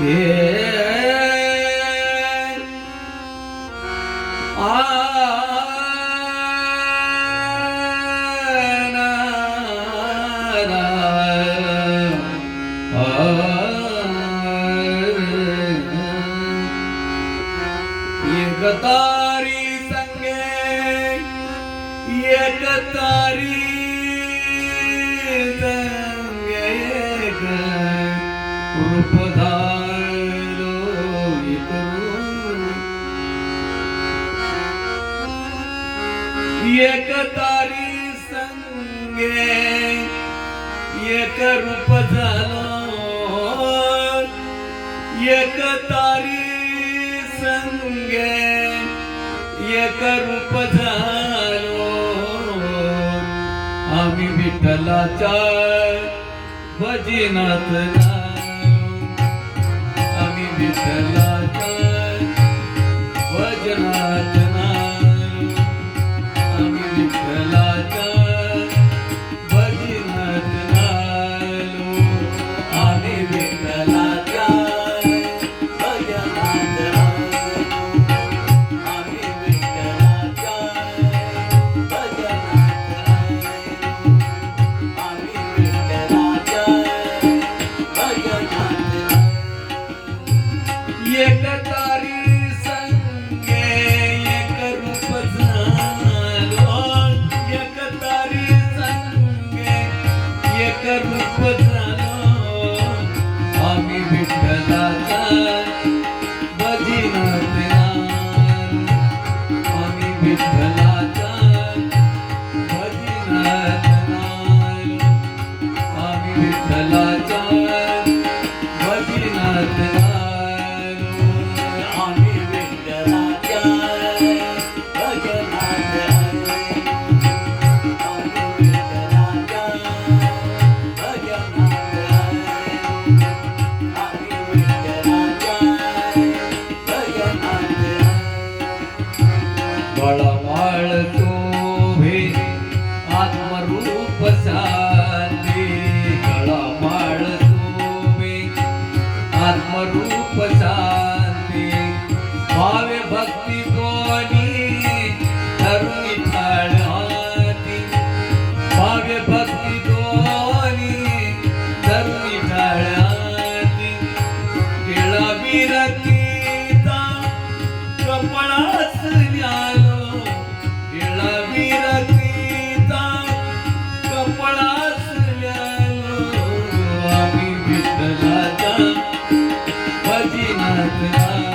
月。एक तारी संगे एक रूप झालो. एक तारी संगे एक रूप झालो. आम्ही विठ्ठलाच्या भजनात आम्ही Vitthal Thank you. Yeah.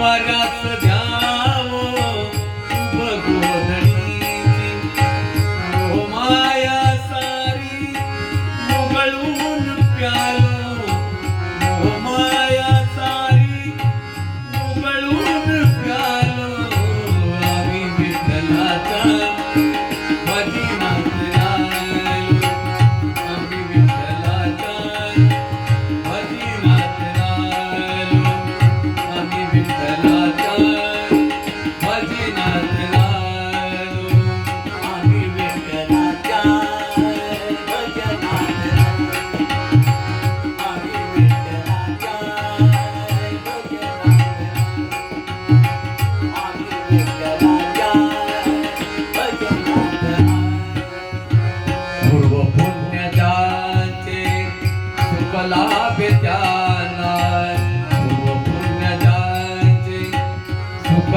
ragazza di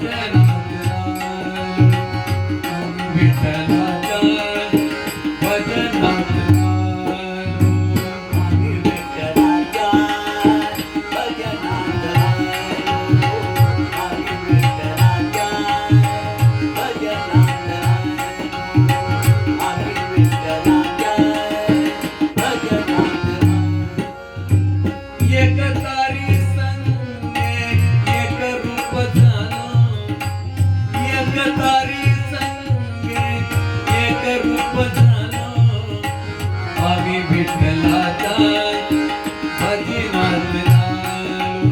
Yeah. भावी विठ्ठलाचा भजनात नालू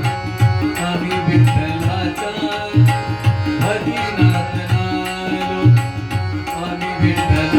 भावी विठ्ठलाचा भजनात नालू भावी विठ्ठला